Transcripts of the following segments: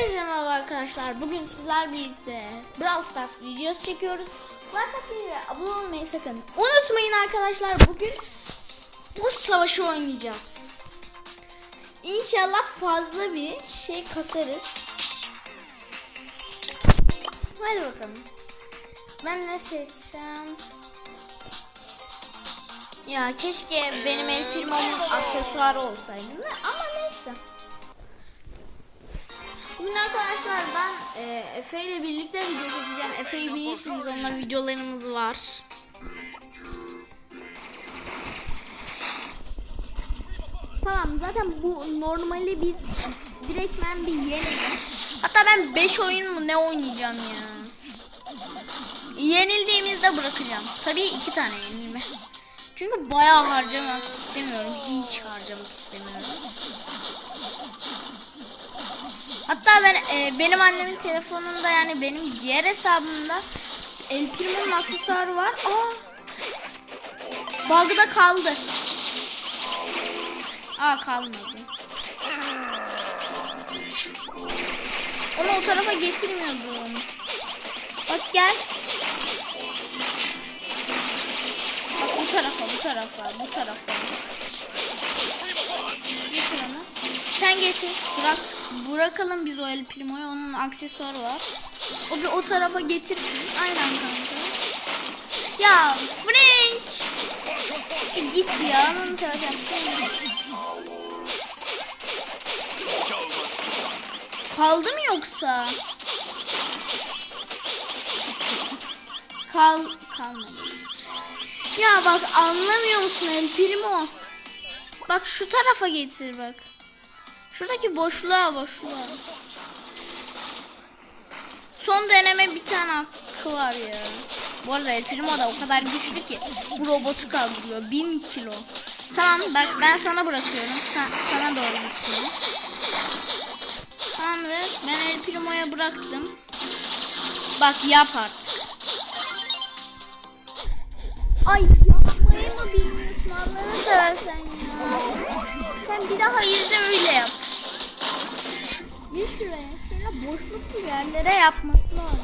Hepinize merhaba arkadaşlar. Bugün sizler birlikte Brawl Stars videosu çekiyoruz. Like atmayı ve abone olmayı sakın unutmayın arkadaşlar. Bugün boss savaşı oynayacağız. İnşallah fazla bir şey kasarız. Hadi bakalım. Ben ne seçsem? Ya keşke benim El Primo'nun aksesuarı olsaydı ama. Bugün arkadaşlar ben e, Efe ile birlikte video çekeceğim. Efe'yi bilirsiniz onunla videolarımız var. Tamam zaten bu normali biz direktmen bir yenelim. Hatta ben 5 oyun mu ne oynayacağım ya. Yenildiğimizde bırakacağım. Tabii iki tane yenilme. Çünkü bayağı harcamak istemiyorum. Hiç harcamak istemiyorum. Hatta ben e, benim annemin telefonunda yani benim diğer hesabımda El Primo'nun aksesuarı var. Aa! Bug'da kaldı. Aa kalmadı. Onu o tarafa getirmiyordum. Bak gel. Bak bu tarafa, bu tarafa, bu tarafa. Getir onu. Sen getir. Bırak, bırakalım biz o El Primo'yu. Onun aksesuarı var. O bir o tarafa getirsin. Aynen kanka. Ya Frank. E git ya. Ananı seversen Frank. Kaldı mı yoksa? Kal kalmadı. Ya bak anlamıyor musun El Primo? Bak şu tarafa getir bak. Şuradaki boşluğa boşluğa. Son deneme bir tane hakkı var ya. Bu arada El Primo da o kadar güçlü ki bu robotu kaldırıyor. 1000 kilo. Tamam bak ben sana bırakıyorum. Sen, sana doğru gitsin. Tamamdır. Ben El Primo'ya bıraktım. Bak yap artık. Ay yapmayı mı bilmiyorsun Allah'ını seversen ya. Sen bir daha izle öyle yap. Gir şuraya. Şöyle boşluklu yerlere yapması lazım.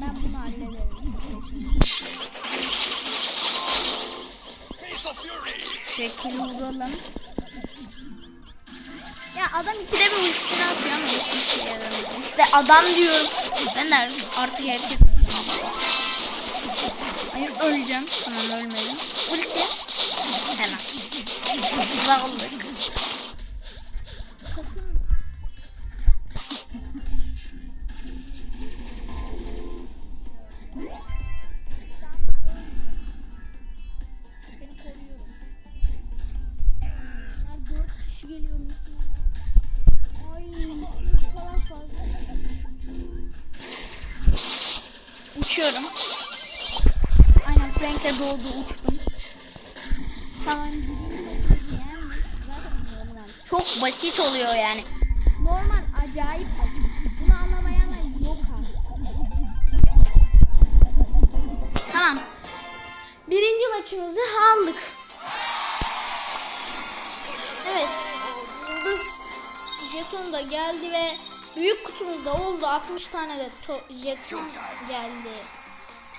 Ben bunu hallederim. Şu şekilde vuralım. Ya adam ikide bir ultisini atıyor ama hiçbir şey yaramıyor. İşte adam diyorum. Ben de artık erkek Hayır öleceğim. Tamam ölmedim. Ulti. Hemen. Uzaklık. Çok basit oluyor yani. Normal acayip basit. Bunu anlamayanlar yok abi. Tamam. Birinci maçımızı aldık. Evet. Yıldız jeton da geldi ve büyük kutumuzda oldu. 60 tane de to- jeton geldi.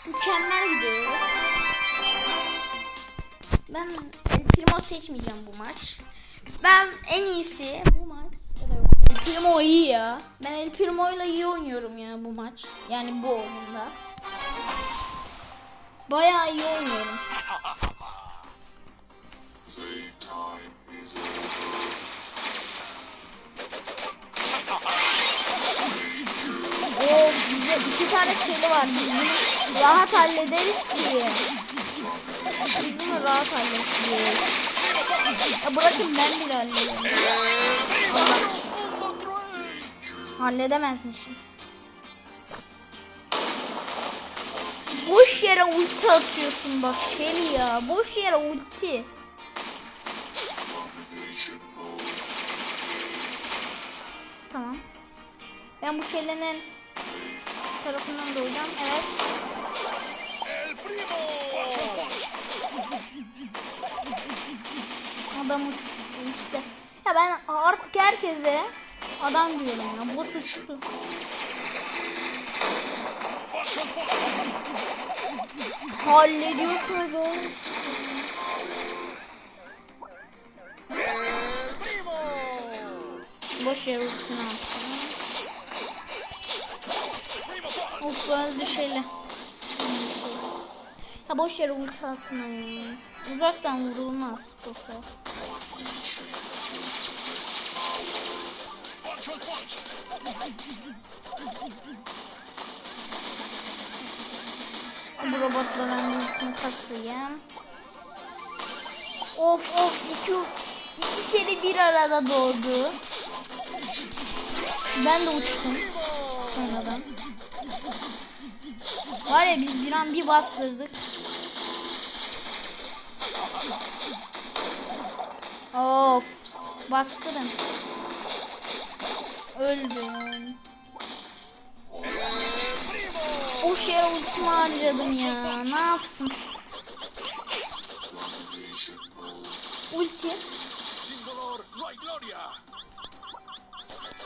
Mükemmel gidiyor. Ben Primo seçmeyeceğim bu maç. Ben en iyisi bu maç. El Primo iyi ya. Ben El Primo ile iyi oynuyorum ya bu maç. Yani bu oyunda. Bayağı iyi oynuyorum. Oo bize iki tane şeyli var. Biz rahat hallederiz ki. Biz bunu rahat hallederiz. Bırakın ben bile hallederim. Halledemezmişim. Boş yere ulti atıyorsun bak Shelly ya. Boş yere ulti. Tamam. Ben bu Shelly'nin tarafından doğacağım. Evet. El primo. Adam işte. Ya ben artık herkese adam diyorum ya. Bu suçlu. Hallediyorsunuz oğlum. Boş yer ultisini attı. Of öldü şeyle. Ya boş yere ulti atma ya. Uzaktan vurulmaz boşver. Bu robotla ben ultimi kasayım. Of of iki, iki şeri bir arada doğdu. Ben de uçtum sonradan. Var ya biz bir an bir bastırdık. Of bastırın. Öldüm. Boş yere ultimi harcadım ya. Ne yaptım? Ulti.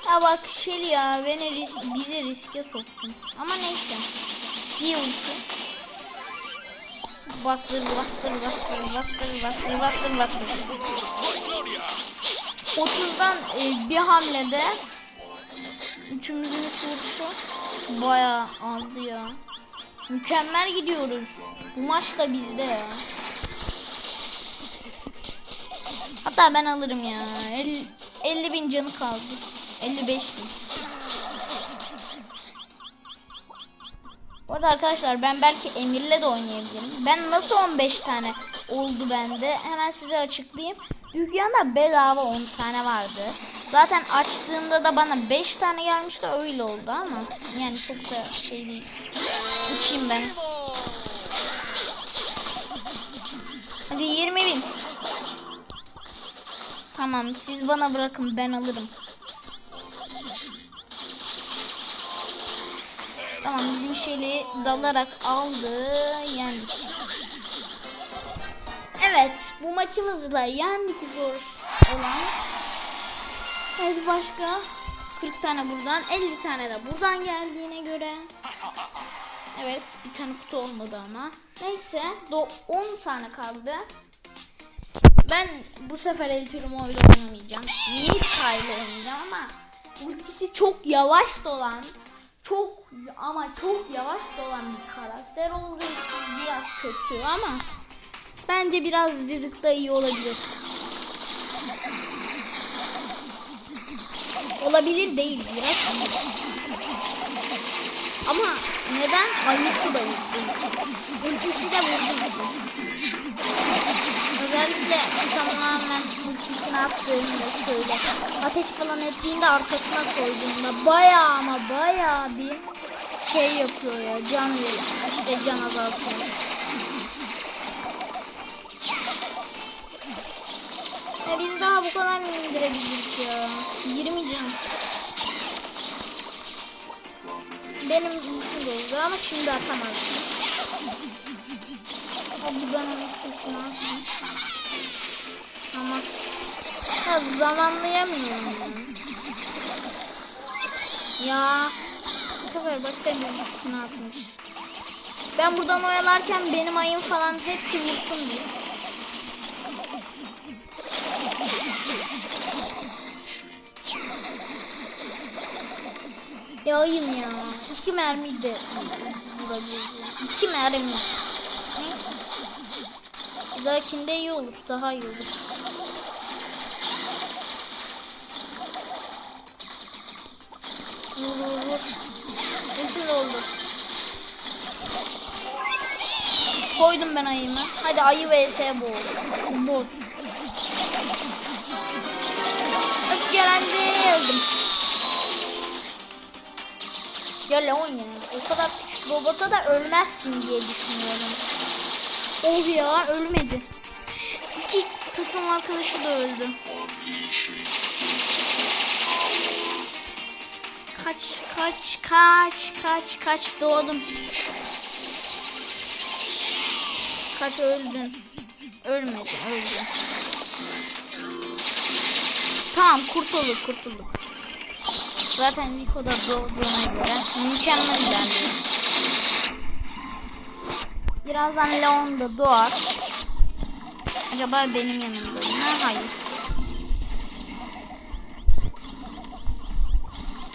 Ya bak Shelly ya beni risk, bizi riske soktun. Ama neyse. Bir ulti. Bastır bastır bastır bastır bastır bastır bastır. No hay gloria. 30'dan e, bir hamlede üçümüzün üç vuruşu bayağı aldı ya. Mükemmel gidiyoruz. Bu maç da bizde ya. Hatta ben alırım ya. 50, 50 bin canı kaldı. 55 bin. Bu arada arkadaşlar ben belki Emir'le de oynayabilirim. Ben nasıl 15 tane oldu bende hemen size açıklayayım. Dükkanda bedava 10 tane vardı. Zaten açtığımda da bana 5 tane gelmişti öyle oldu ama yani çok da şey değil. Uçayım ben. Hadi 20 bin. Tamam siz bana bırakın ben alırım. Tamam bizim şeyleri dalarak aldı yendik. Evet bu maçımızla yendik zor olan. Ez başka 40 tane buradan 50 tane de buradan geldiğine göre. Evet bir tane kutu olmadı ama. Neyse do 10 tane kaldı. Ben bu sefer El Primo ile oynamayacağım. Nita ile oynayacağım ama ultisi çok yavaş dolan çok ama çok yavaş dolan bir karakter olduğu için biraz kötü ama bence birazcık da iyi olabilir. Olabilir değil biraz. Ama neden ayısı da vurdu? Ultisi de vurdu. Özellikle tamamen ultisini attığında şöyle ateş falan ettiğinde arkasına koyduğunda baya ama baya bir şey yapıyor ya can veriyor. İşte can azaltıyor. Ya biz daha bu kadar mı indirebildik ya? 20 can. Benim ultim oldu ama şimdi atamadım. Hadi bana ultisini atsın. Ama ya zamanlayamıyorum ya. Bu sefer başka bir ultisini atmış. Ben buradan oyalarken benim ayım falan hepsi vursun diye. Ya ayım ya. İki mermi de. İki mermi. Neyse. Bir dahakinde iyi olur. Daha iyi olur. Vur vur vur. Ultim oldu. Koydum ben ayımı. Hadi ayı vs boğ. Boz. Öfkelendim. Ya Leon ya. O kadar küçük robota da ölmezsin diye düşünüyorum. Oh ya ölmedi. İki takım arkadaşı da öldü. Kaç kaç kaç kaç kaç doğdum. Kaç öldün. Ölmedi öldü. Tamam kurtulduk kurtulduk. Zaten Niko da doğduğuna göre mükemmel ilerliyor. Birazdan Leon da doğar. Acaba benim yanımda mı? Hayır.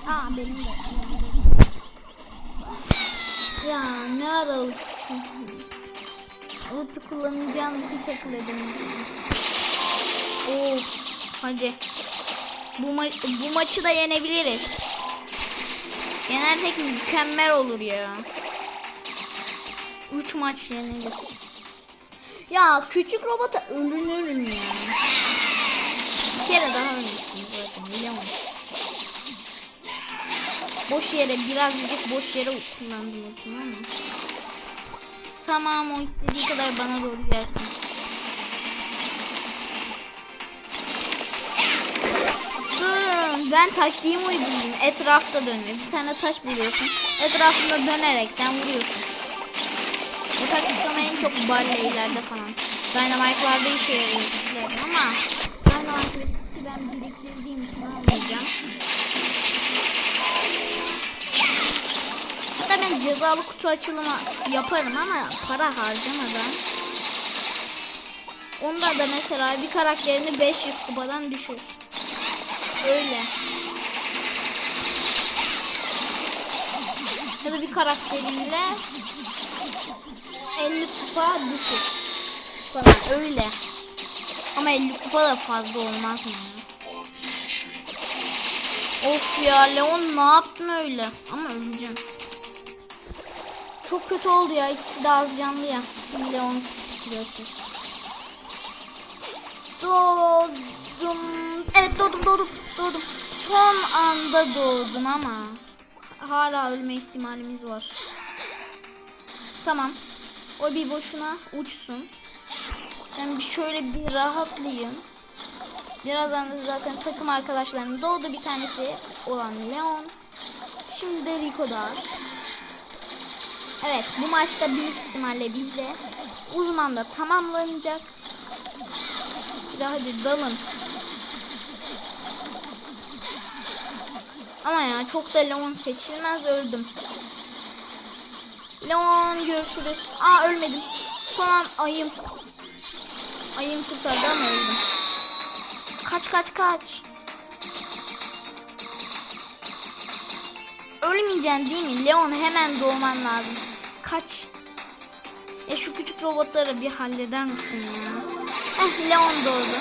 Aa benim de. Ya ne ara ulti kullanacağım hiç akıl edemedim. Of hadi. Bu, ma- bu maçı da yenebiliriz. Yenersek mükemmel olur ya. 3 maç yeneriz. Ya küçük robota ölünürüm ya. Bir kere daha ölmüşsün zaten musun? Boş yere birazcık boş yere kullandım tamam mı? Tamam o istediği kadar bana doğru gelsin. Ben taktiğimi uyguladım. Etrafta dönüyor. Bir tane taş buluyorsun. Etrafında dönerekten vuruyorsun. Bu taktik en çok barleylerde falan. Dynamite'larda işe yarıyor ama Dynamite'ı ben biriktirdiğim için almayacağım. Hatta ben cezalı kutu açılımı yaparım ama para harcamadan. Onda da mesela bir karakterini 500 kupadan düşür. Öyle. Ya da bir karakterinle 50 kupa düşür. Falan öyle. Ama 50 kupa da fazla olmaz mı? Of ya Leon ne yaptın öyle? Ama öleceğim. Çok kötü oldu ya. İkisi de az canlı ya. Leon biliyorsun. Doğdum. Evet doğdum doğdum doğdum. Son anda doğdum ama hala ölme ihtimalimiz var. Tamam. O bir boşuna uçsun. Ben bir şöyle bir rahatlayayım. Birazdan da zaten takım arkadaşlarım doğdu bir tanesi olan Leon. Şimdi de Rico doğar. Evet bu maçta büyük ihtimalle bizde uzman da tamamlanacak. Bir de hadi dalın. Ama ya çok da Leon seçilmez öldüm. Leon görüşürüz. Aa ölmedim. Son an ayım. Ayım kurtardı ama öldüm. Kaç kaç kaç. Ölmeyeceksin değil mi? Leon hemen doğman lazım. Kaç. Ya şu küçük robotları bir halleder misin ya? Eh Leon doğdu.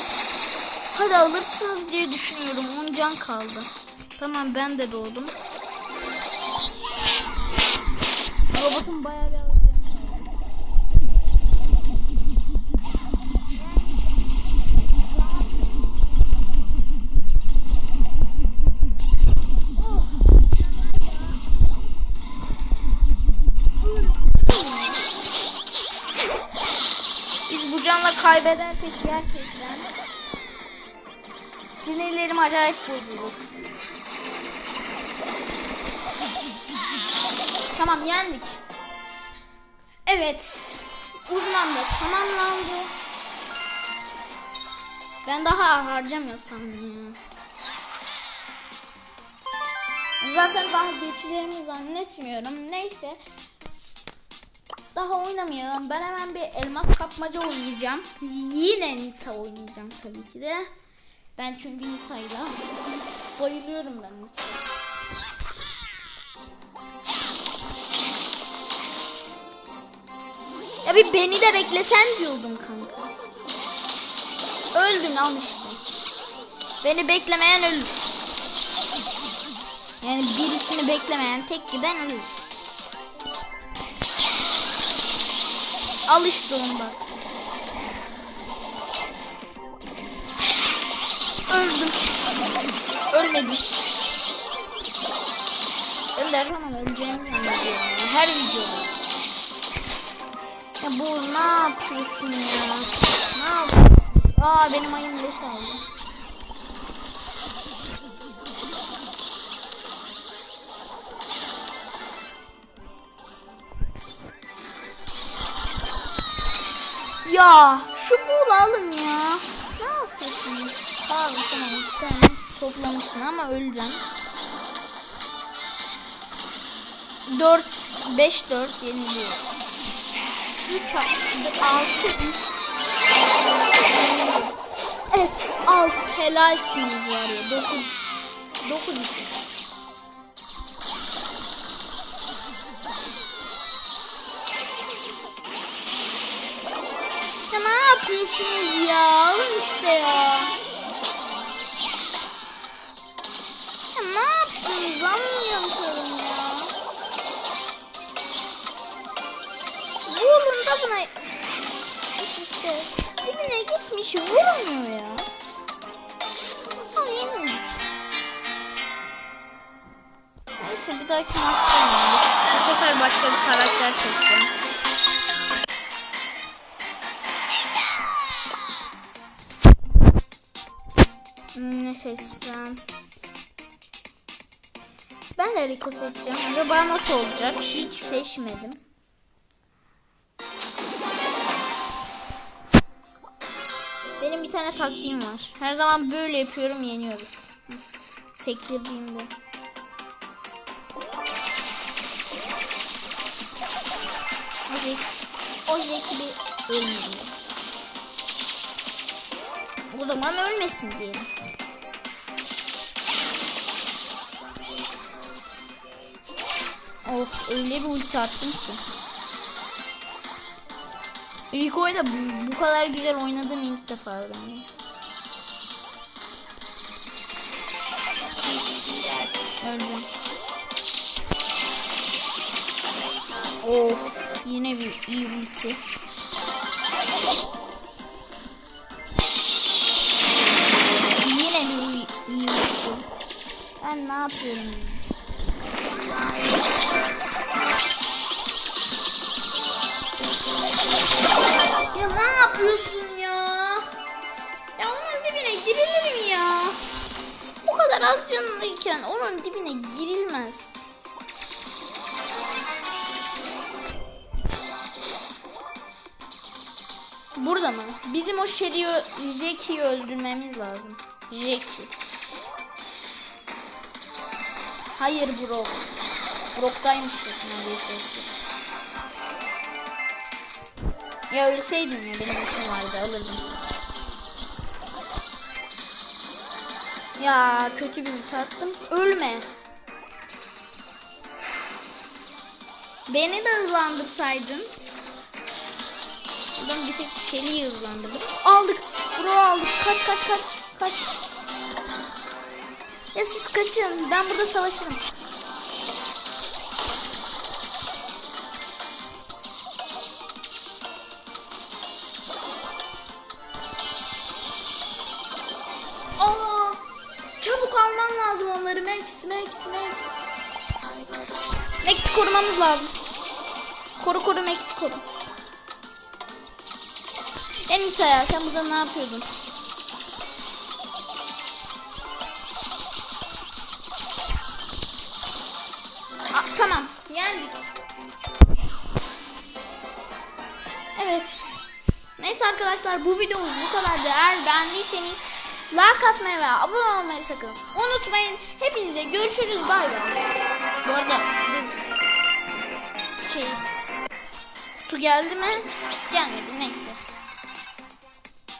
Hadi alırsınız diye düşünüyorum. 10 can kaldı. Tamam ben de doğdum. Robotun bayağı bir canla kaybedersek gerçekten sinirlerim acayip bozulur. Tamam yendik. Evet. Da tamamlandı. Ben daha harcamıyorsam ya. Zaten daha geçeceğimi zannetmiyorum. Neyse. Daha oynamayalım. Ben hemen bir elmas kapmaca oynayacağım. Yine Nita oynayacağım tabii ki de. Ben çünkü Nita'yla bayılıyorum ben Nita'ya. Ya bir beni de beklesen diyordum kanka. Öldün al işte. Beni beklemeyen ölür. Yani birisini beklemeyen tek giden ölür. Al işte onu bak. Öldüm. Ölmedim. Öldür ama öleceğimi zannediyorum ya. Her videoda. Ya bu ne yapıyorsun ya? Ne yapıyorsun? Aa benim ayım leş aldı. Ya şu buğulu alın ya. Ne yapıyorsunuz? Abi tamam iki tane toplamışsın ama öleceksin. 4 5 4 yeniliyor. 3 6 Evet al helalsiniz var ya 9 9 2 Ya ne yapıyorsunuz ya? Alın işte ya. Ya ne yaptınız anlamıyorum ya. Buna. İşte dibine gitmiş vurmuyor ya. Al Neyse bir dahaki maçta. Bu sefer başka bir karakter seçeceğim. Hmm, Ne seçsem? Ben de Rico seçeceğim. Acaba nasıl olacak? Hiç seçmedim. Taktiğim var. Her zaman böyle yapıyorum, yeniyorum. Sektirdiğimde. O Jack, o Jack bir. O zaman ölmesin diyelim. Of öyle bir ulti attım ki. Rico'yu da bu, bu kadar güzel oynadığım ilk defa öğrendim. Öldüm. Of yine bir iyi ulti. Yine bir iyi ulti. Ben ne yapıyorum? Yapıyorsun ya? Ya onun dibine girilir mi ya? Bu kadar az canlıyken onun dibine girilmez. Burada mı? Bizim o Sherry'i, Jackie'yi öldürmemiz lazım. Jackie. Hayır Brock. Brock'taymış neredeyse. Ya ölseydim ya benim için vardı alırdım. Ya kötü bir ulti attım. Ölme. Beni de hızlandırsaydın. Buradan bir tek Shelly'i hızlandırdım. Aldık. Bro aldık. Kaç kaç kaç. Kaç. Ya siz kaçın. Ben burada savaşırım. Korumamız lazım. Koru koru Max'i koru. En iyi sayarken burada ne yapıyordun? Aa, tamam, yendik. Evet. Neyse arkadaşlar bu videomuz bu kadardı. Eğer beğendiyseniz like atmayı ve abone olmayı sakın unutmayın. Hepinize görüşürüz. Bay bay. Bu arada. Şey. Kutu geldi mi? Gelmedi. Neyse.